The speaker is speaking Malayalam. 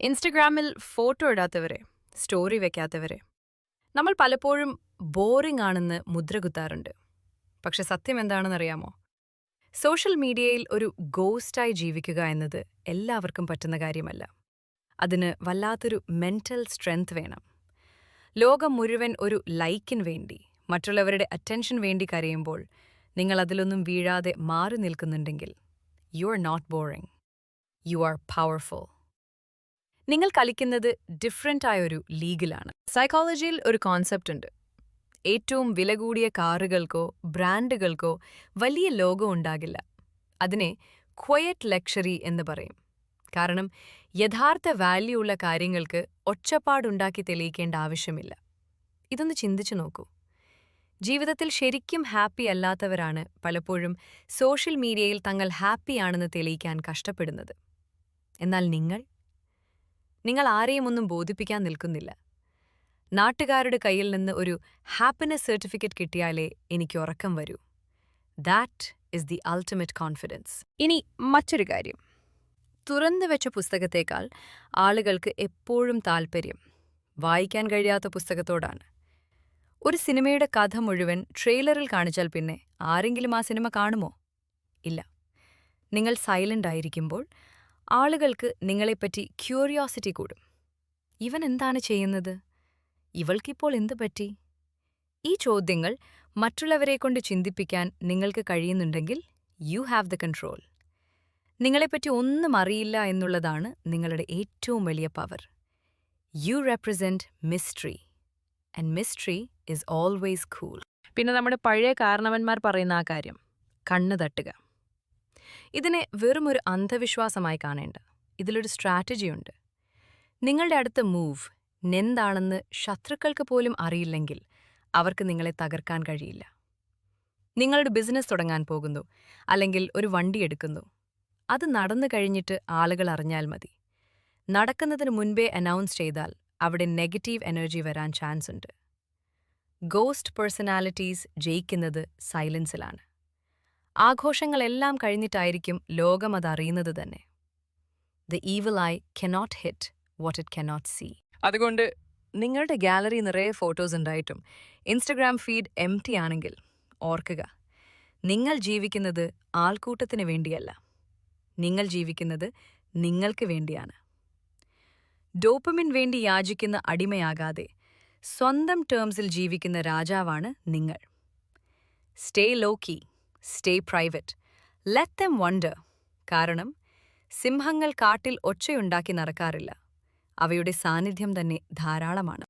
ഇൻസ്റ്റഗ്രാമിൽ ഫോട്ടോ ഇടാത്തവരെ സ്റ്റോറി വെക്കാത്തവരെ നമ്മൾ പലപ്പോഴും ബോറിംഗ് ആണെന്ന് മുദ്രകുത്താറുണ്ട് പക്ഷെ സത്യം എന്താണെന്നറിയാമോ? സോഷ്യൽ മീഡിയയിൽ ഒരു ഗോസ്റ്റായി ജീവിക്കുക എന്നത് എല്ലാവർക്കും പറ്റുന്ന കാര്യമല്ല. അതിന് വല്ലാത്തൊരു മെന്റൽ സ്ട്രെങ്ത് വേണം. ലോകം മുഴുവൻ ഒരു ലൈക്കിന് വേണ്ടി മറ്റുള്ളവരുടെ അറ്റൻഷൻ വേണ്ടി കരയുമ്പോൾ നിങ്ങൾ അതിലൊന്നും വീഴാതെ മാറി നിൽക്കുന്നുണ്ടെങ്കിൽ you are not boring you are powerful നിങ്ങൾ കളിക്കുന്നത് ഡിഫറെന്റ് ആയ ഒരു ലീഗിലാണ് സൈക്കോളജിയിൽ ഒരു കോൺസെപ്റ്റ് ഉണ്ട്. ഏറ്റവും വില കൂടിയ കാറുകൾക്കോ ബ്രാൻഡുകൾക്കോ വലിയ ലോഗോ ഉണ്ടാകില്ല. അതിനെ ക്വയറ്റ് ലക്ഷറി എന്ന് പറയും. കാരണം യഥാർത്ഥ വാല്യൂ ഉള്ള കാര്യങ്ങൾക്ക് ഒച്ചപ്പാടുണ്ടാക്കി തെളിയിക്കേണ്ട ആവശ്യമില്ല. ഇതൊന്ന് ചിന്തിച്ചു നോക്കൂ. ജീവിതത്തിൽ ശരിക്കും ഹാപ്പി അല്ലാത്തവരാണ് പലപ്പോഴും സോഷ്യൽ മീഡിയയിൽ തങ്ങൾ ഹാപ്പിയാണെന്ന് തെളിയിക്കാൻ കഷ്ടപ്പെടുന്നത്. എന്നാൽ നിങ്ങൾ നിങ്ങൾ ആരെയും ഒന്നും ബോധിപ്പിക്കാൻ നിൽക്കുന്നില്ല. നാട്ടുകാരുടെ കയ്യിൽ നിന്ന് ഒരു ഹാപ്പിനെസ് സർട്ടിഫിക്കറ്റ് കിട്ടിയാലേ എനിക്ക് ഉറക്കം വരൂ. That is the ultimate confidence ഇനി മറ്റൊരു കാര്യം. തുറന്നു വെച്ച പുസ്തകത്തേക്കാൾ ആളുകൾക്ക് എപ്പോഴും താൽപ്പര്യം വായിക്കാൻ കഴിയാത്ത പുസ്തകത്തോടാണ്. ഒരു സിനിമയുടെ കഥ മുഴുവൻ ട്രെയിലറിൽ കാണിച്ചാൽ പിന്നെ ആരെങ്കിലും ആ സിനിമ കാണുമോ? ഇല്ല. നിങ്ങൾ സൈലന്റ് ആയിരിക്കുമ്പോൾ ആളുകൾക്ക് നിങ്ങളെപ്പറ്റി ക്യൂരിയോസിറ്റി കൂടും. ഇവൻ എന്താണ് ചെയ്യുന്നത്? ഇവൾക്കിപ്പോൾ എന്തു പറ്റി? ഈ ചോദ്യങ്ങൾ മറ്റുള്ളവരെക്കൊണ്ട് ചിന്തിപ്പിക്കാൻ നിങ്ങൾക്ക് കഴിയുന്നുണ്ടെങ്കിൽ യു ഹാവ് ദ കൺട്രോൾ നിങ്ങളെപ്പറ്റി ഒന്നും അറിയില്ല എന്നുള്ളതാണ് നിങ്ങളുടെ ഏറ്റവും വലിയ power you represent mystery and mystery is always cool പിന്നെ നമ്മുടെ പഴയ കാരണവന്മാർ പറയുന്ന ആ കാര്യം കണ്ണു തട്ടുക. ഇതിനെ വെറുമൊരു അന്ധവിശ്വാസമായി കാണേണ്ട. ഇതിലൊരു സ്ട്രാറ്റജിയുണ്ട് നിങ്ങളുടെ അടുത്ത മൂവ് നെന്താണെന്ന് ശത്രുക്കൾക്ക് പോലും അറിയില്ലെങ്കിൽ അവർക്ക് നിങ്ങളെ തകർക്കാൻ കഴിയില്ല. നിങ്ങളുടെ ബിസിനസ് തുടങ്ങാൻ പോകുന്നു അല്ലെങ്കിൽ ഒരു വണ്ടി എടുക്കുന്നു. അത് നടന്നു കഴിഞ്ഞിട്ട് ആളുകൾ അറിഞ്ഞാൽ മതി. നടക്കുന്നതിന് മുൻപേ അനൗൺസ് ചെയ്താൽ അവിടെ നെഗറ്റീവ് എനർജി വരാൻ ചാൻസ് ഉണ്ട്. ഗോസ്റ്റ് പേഴ്സണാലിറ്റീസ് ജയിക്കുന്നത് സൈലൻസിലാണ് ആഘോഷങ്ങളെല്ലാം കഴിഞ്ഞിട്ടായിരിക്കും ലോകം അതറിയുന്നത് തന്നെ. The evil eye cannot hit what it cannot see അതുകൊണ്ട് നിങ്ങളുടെ ഗാലറി നിറയെ ഫോട്ടോസ് ഉണ്ടായിട്ടും ഇൻസ്റ്റഗ്രാം ഫീഡ് എം ടി ആണെങ്കിൽ ഓർക്കുക നിങ്ങൾ ജീവിക്കുന്നത് ആൾക്കൂട്ടത്തിന് വേണ്ടിയല്ല. നിങ്ങൾ ജീവിക്കുന്നത് നിങ്ങൾക്ക് വേണ്ടിയാണ്. ഡോപ്പമിൻ വേണ്ടി യാചിക്കുന്ന അടിമയാകാതെ സ്വന്തം ടേംസിൽ ജീവിക്കുന്ന രാജാവാണ് നിങ്ങൾ. Stay lowkey stay private let them wonder കാരണം സിംഹങ്ങൾ കാട്ടിൽ ഒച്ചയുണ്ടാക്കി നടക്കാറില്ല. അവയുടെ സാന്നിധ്യം തന്നെ ധാരാളമാണ്.